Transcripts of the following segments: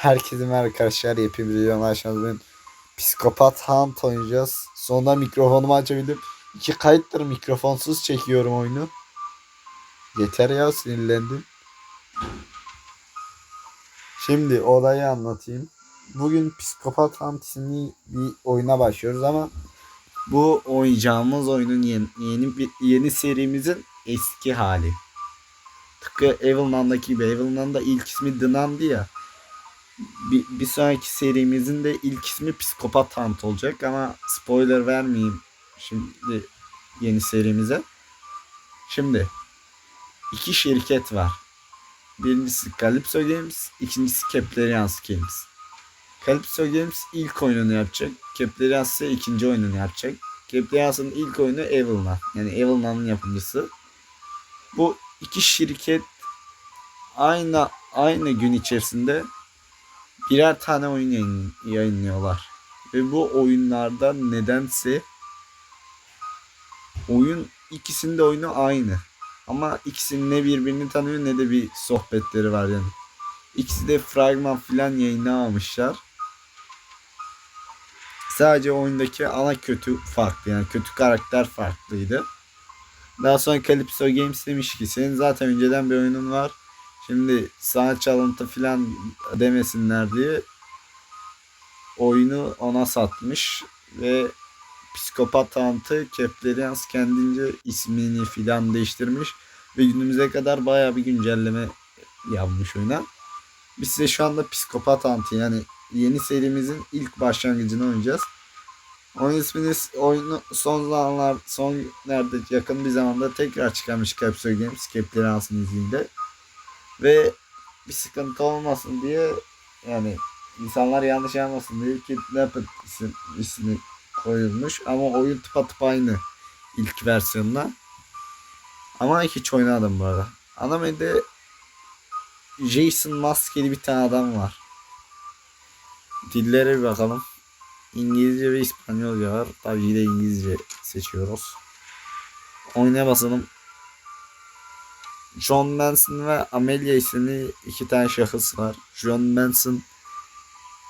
Herkese merhaba arkadaşlar. Yepyeni bir videodan aşağıda bugün Psikopat Hunt oynayacağız. Sonunda mikrofonumu açabildim. İki kayıttır mikrofonsuz çekiyorum oyunu. Yeter ya sinirlendim. Şimdi olayı anlatayım. Bugün Psikopat Hunt isimli bir oyuna başlıyoruz ama bu oynayacağımız oyunun yeni, yeni, yeni serimizin eski hali. Tıpkı Evil Nun'daki gibi. Evil Nun'da ilk ismi The Nun'dı ya bir, bir sonraki serimizin de ilk ismi Psikopat Hunt olacak ama spoiler vermeyeyim şimdi yeni serimize. Şimdi iki şirket var. Birincisi Calypso Games, ikincisi Keplerians Games. Calypso Games ilk oyununu yapacak. Keplerians ise ikinci oyununu yapacak. Keplerians'ın ilk oyunu Evil Nun. Yani Evil Nun'ın yapımcısı. Bu iki şirket aynı aynı gün içerisinde birer tane oyun yayın- yayınlıyorlar. Ve bu oyunlarda nedense oyun ikisinin de oyunu aynı. Ama ikisinin ne birbirini tanıyor ne de bir sohbetleri var yani. İkisi de fragman filan yayınlamamışlar. Sadece oyundaki ana kötü farklı yani kötü karakter farklıydı. Daha sonra Calypso Games demiş ki senin zaten önceden bir oyunun var. Şimdi sana çalıntı filan demesinler diye oyunu ona satmış ve Psikopat Hunt'ı Keplerians kendince ismini filan değiştirmiş ve günümüze kadar baya bir güncelleme yapmış oyuna. Biz size şu anda Psikopat Hunt'ı yani yeni serimizin ilk başlangıcını oynayacağız. Oyun ismini oyunu son zamanlar son nerede yakın bir zamanda tekrar çıkarmış Capsule Games Keplerians'ın izniyle ve bir sıkıntı olmasın diye yani insanlar yanlış anlamasın diye Kidnapped isim, ismi koyulmuş ama oyun tıpatıp aynı ilk versiyonuna. Ama hiç oynamadım bu arada. Anime'de Jason maskeli bir tane adam var. Dillere bir bakalım. İngilizce ve İspanyolca var. Tabii de İngilizce seçiyoruz. Oynaya basalım. John Manson ve Amelia isimli iki tane şahıs var. John Manson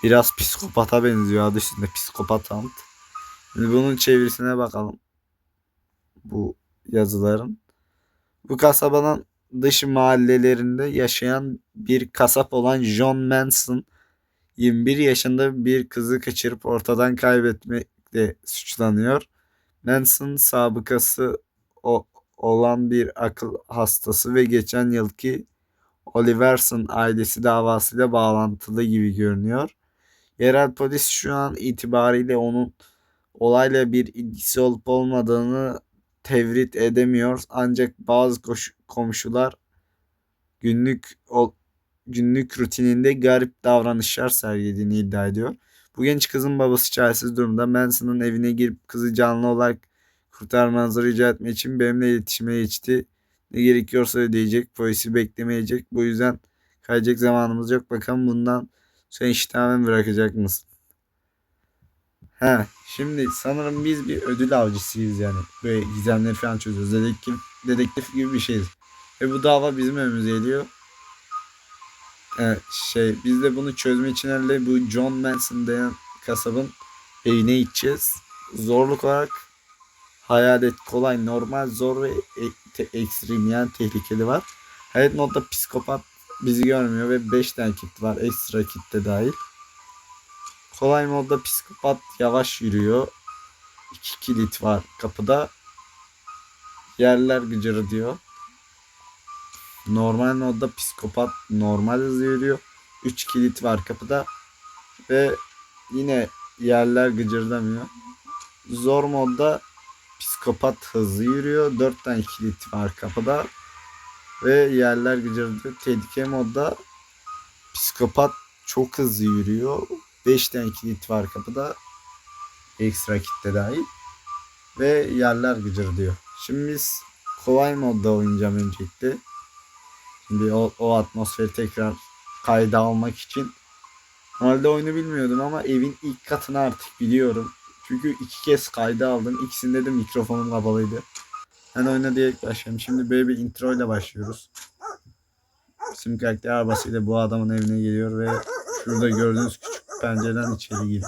biraz psikopata benziyor adı üstünde psikopat hunt. Şimdi bunun çevirisine bakalım. Bu yazıların. Bu kasabanın dış mahallelerinde yaşayan bir kasap olan John Manson 21 yaşında bir kızı kaçırıp ortadan kaybetmekle suçlanıyor. Manson sabıkası o, olan bir akıl hastası ve geçen yılki Oliverson ailesi davasıyla bağlantılı gibi görünüyor. Yerel polis şu an itibariyle onun olayla bir ilgisi olup olmadığını tevrit edemiyor. Ancak bazı komşular günlük günlük rutininde garip davranışlar sergilediğini iddia ediyor. Bu genç kızın babası çaresiz durumda. Manson'ın evine girip kızı canlı olarak kurtarmanızı rica etmek için benimle iletişime geçti. Ne gerekiyorsa ödeyecek. Polisi beklemeyecek. Bu yüzden kaybedecek zamanımız yok. Bakalım bundan işi tamamen bırakacak mısın? He, şimdi sanırım biz bir ödül avcısıyız yani. Böyle gizemleri falan çözüyoruz. Dedektif, dedektif gibi bir şeyiz. Ve bu dava bizim önümüze geliyor. Evet, şey biz de bunu çözme için herhalde bu John Manson denen kasabın evine gideceğiz. Zorluk olarak hayalet kolay, normal, zor ve e- te- ekstrem yani tehlikeli var. Hayalet modda psikopat bizi görmüyor ve 5 tane kit var ekstra kit de dahil. Kolay modda psikopat yavaş yürüyor. 2 kilit var kapıda. Yerler gıcırı diyor. Normal modda psikopat normal hızlı yürüyor. 3 kilit var kapıda. Ve yine yerler gıcırdamıyor. Zor modda psikopat hızlı yürüyor. 4 tane kilit var kapıda. Ve yerler gıcırdıyor. Tehlike modda psikopat çok hızlı yürüyor. 5 tane kilit var kapıda. Ekstra kitle dahil. Ve yerler gıcırdıyor. Şimdi biz kolay modda oynayacağım öncelikle. Şimdi o, o atmosferi tekrar kayda almak için. Normalde oyunu bilmiyordum ama evin ilk katını artık biliyorum. Çünkü iki kez kayda aldım. İkisinde de mikrofonum kapalıydı. Ben oyuna direkt başlayalım. Şimdi böyle bir intro ile başlıyoruz. Bizim karakter arabasıyla bu adamın evine geliyor ve Şurada gördüğünüz küçük pencereden içeri gir.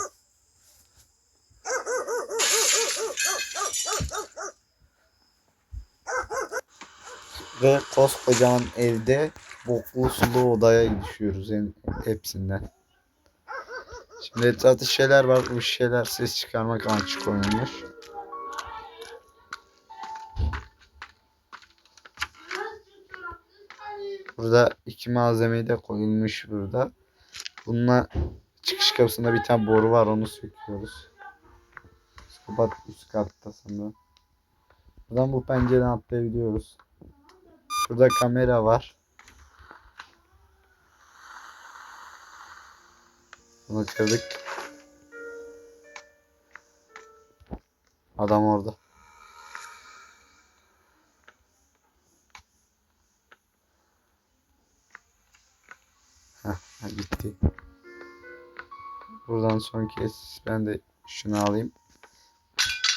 Ve koskocaman evde boklu sulu odaya düşüyoruz hepsinden. Şimdi etrafta şişeler var. Bu şişeler ses çıkarmak amaçlı konulmuş. Burada iki malzemeyi de koyulmuş burada. Bununla çıkış kapısında bir tane boru var onu söküyoruz. Psikopat üst katta sanırım. Buradan bu pencereden atlayabiliyoruz. Şurada kamera var. Bunu kırdık. Adam orada. Heh, gitti. Buradan son kez ben de şunu alayım.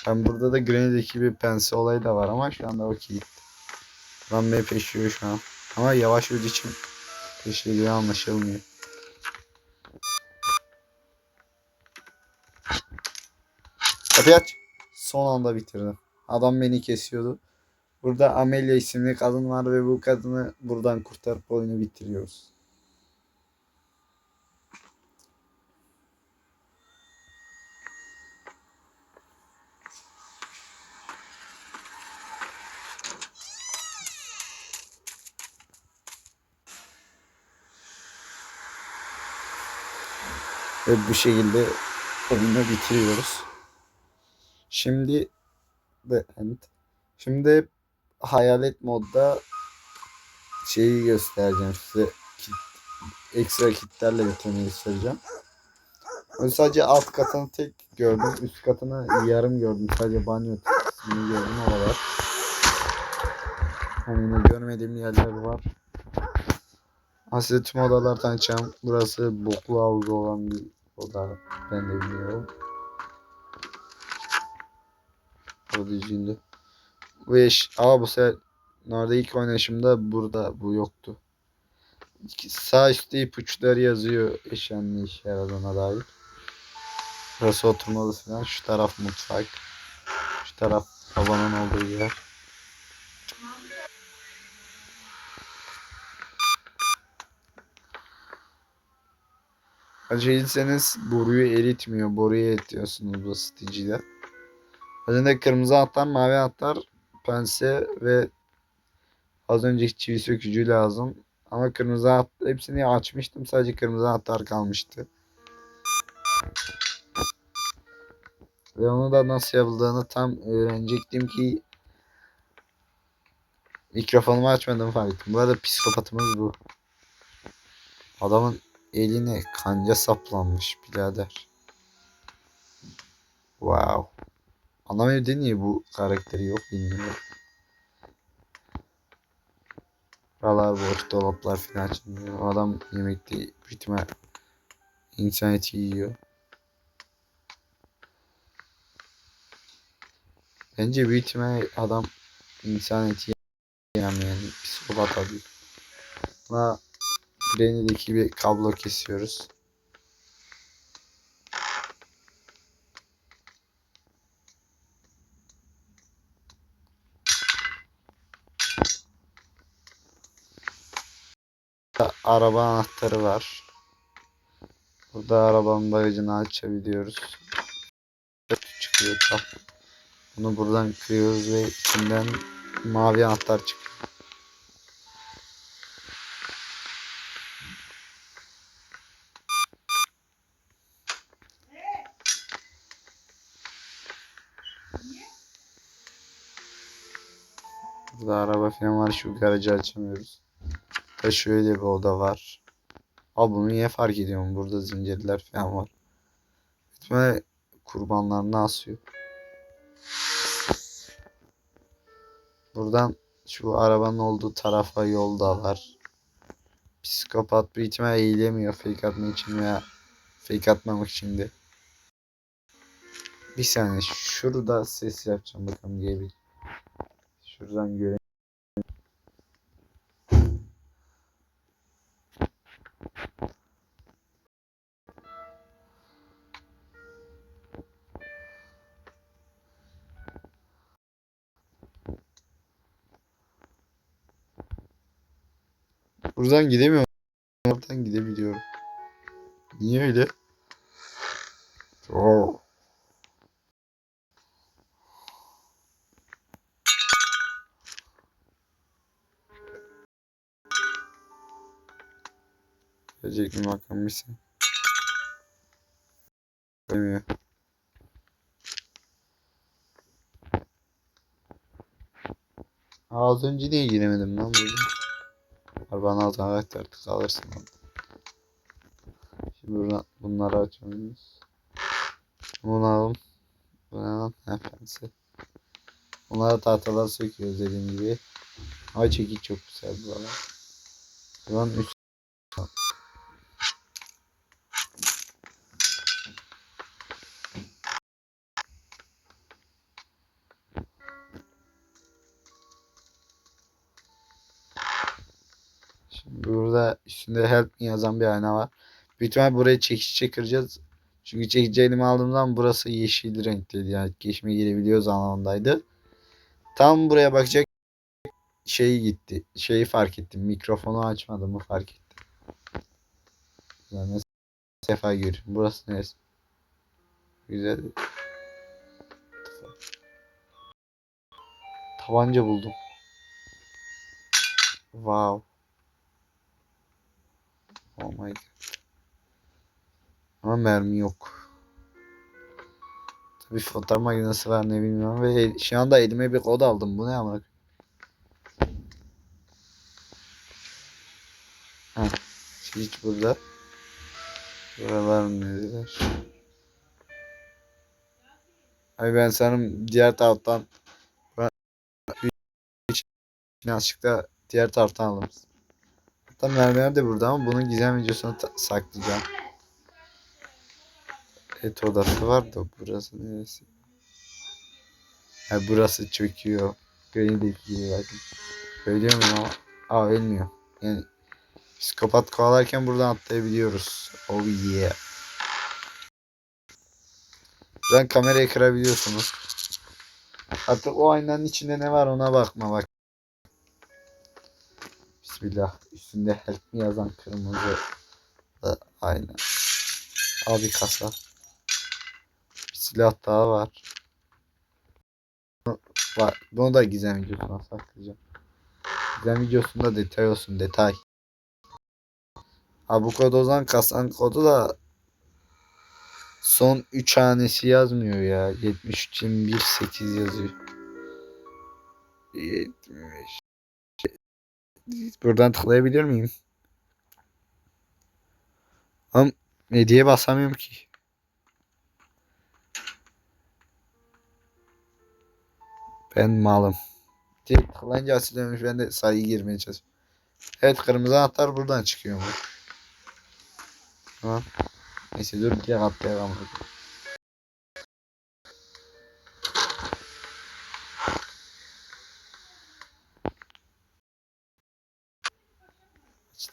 Ben burada da Granny'deki bir pense olayı da var ama şu anda okey gitti. Lan beni peşiyor şu an. Ama yavaş olduğu için peşiyor anlaşılmıyor. Kapıyı. Son anda bitirdim. Adam beni kesiyordu. Burada Amelia isimli kadın var ve bu kadını buradan kurtarıp oyunu bitiriyoruz. Ve bu şekilde oyunu bitiriyoruz. Şimdi the end. Şimdi hayalet modda şeyi göstereceğim size. Kit, ekstra kitlerle bitirmeyi göstereceğim. Ben sadece alt katını tek gördüm. Üst katını yarım gördüm. Sadece banyo kısmını gördüm. Ama yine görmediğim yerler var. Size tüm odalar tanıtacağım. Burası boklu havuzu olan bir oda. Ben de bilmiyorum. O düzgündü. Bu eş... Aa bu sefer Nerede ilk oynayışımda burada bu yoktu. Sağ üstte ipuçları yazıyor ne işe yaradığına dair. Burası oturma odası falan. Şu taraf mutfak. Şu taraf babanın olduğu yer. Acıysanız boruyu eritmiyor. Boruyu eritiyorsunuz bu Önünde kırmızı atlar, mavi atlar, pense ve az önceki çivi sökücü lazım. Ama kırmızı at hepsini açmıştım. Sadece kırmızı atlar kalmıştı. Ve onu da nasıl yapıldığını tam öğrenecektim ki mikrofonumu açmadım fark ettim. Bu arada psikopatımız bu. Adamın eline kanca saplanmış birader. Wow. Anam evde niye bu karakteri yok bilmiyorum. Buralar boş dolaplar falan açılmıyor. Adam yemekte büyük ihtimal insan eti yiyor. Bence büyük ihtimal adam insan eti yemeyen psikopat abi. Buna Granny'deki bir kablo kesiyoruz. Araba anahtarı var. Burada arabanın bagajını açabiliyoruz. Çıkıyor tam. Bunu buradan kırıyoruz ve içinden mavi anahtar çıkıyor. Burada araba falan var. Şu garajı açamıyoruz. Ve şöyle bir oda var. Abi bunu niye fark ediyorum? Burada zincirler falan var. Ve kurbanlarını asıyor. Buradan şu arabanın olduğu tarafa yol da var. Psikopat bir ihtimal eğilemiyor fake atmak için veya fake atmamak için de. Bir saniye şurada ses yapacağım bakalım diye bir. Şuradan göre. Buradan gidemiyorum. Oradan gidebiliyorum. Niye öyle? Oo. Gelecek mi bakalım mısın? Demiyor. Az önce niye giremedim lan burada? Arabanın altına bak artık kalırsın lan. Şimdi buradan bunları açıyoruz. Bunu alalım. Bu ne lan? Ha, pense. Bunları tahtadan söküyoruz dediğim gibi. Ay çekiç çok güzel bu arada. Şu an üst burada üstünde help me yazan bir ayna var. Büyük ihtimal buraya çekiç çekireceğiz. Çünkü çekici elime aldığımdan burası yeşil renkteydi. Yani geçme girebiliyoruz anlamındaydı. Tam buraya bakacak şeyi gitti. Şeyi fark ettim. Mikrofonu açmadığımı fark ettim. Yani sefa görüyorum. Burası neresi? Güzel. Tabanca buldum. Wow. Oh god. Ama mermi yok. Tabii fotoğraf makinesi var ne bilmiyorum ve şu anda elime bir kod aldım. Bu ne amına? Ha, hiç burada. Buralar neler? Ay ben sanırım diğer taraftan Ben- yanlışlıkla diğer taraftan aldım. Hatta mermiler de burada ama bunun gizem videosunu saklayacağım. Et odası var da burası neresi? Ha burası çöküyor. Green'deki gibi bakın. Ölüyor mu? Aa ölmüyor. Yani psikopat kovalarken buradan atlayabiliyoruz. Oh yeah. Buradan kamerayı kırabiliyorsunuz. Artık o aynanın içinde ne var ona bakma bak. Bismillah. Üstünde help me yazan kırmızı da ayna. Abi kasa. Bir silah daha var. Var. Bunu da gizem videosuna saklayacağım. Gizem videosunda detay olsun detay. Ha bu kod o zaman kasan kodu da son 3 hanesi yazmıyor ya. 73 21 8 yazıyor. 75 Buradan tıklayabilir miyim? Ama hediye basamıyorum ki. Ben malım. Direkt tıklayınca açılıyormuş. Ben de sayı girmeye çalışıyorum. Evet kırmızı anahtar buradan çıkıyor mu? Tamam. Neyse dur bir atlayalım.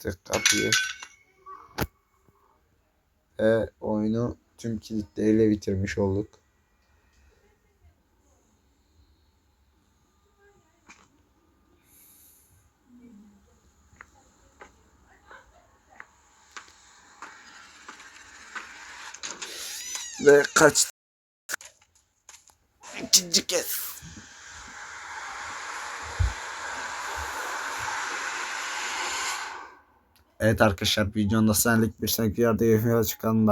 Açtık kapıyı. Ve oyunu tüm kilitleriyle bitirmiş olduk. Ve kaç ikinci kez. Evet arkadaşlar videonun da senlik bir sonraki yerde görüşmeye çıkalım.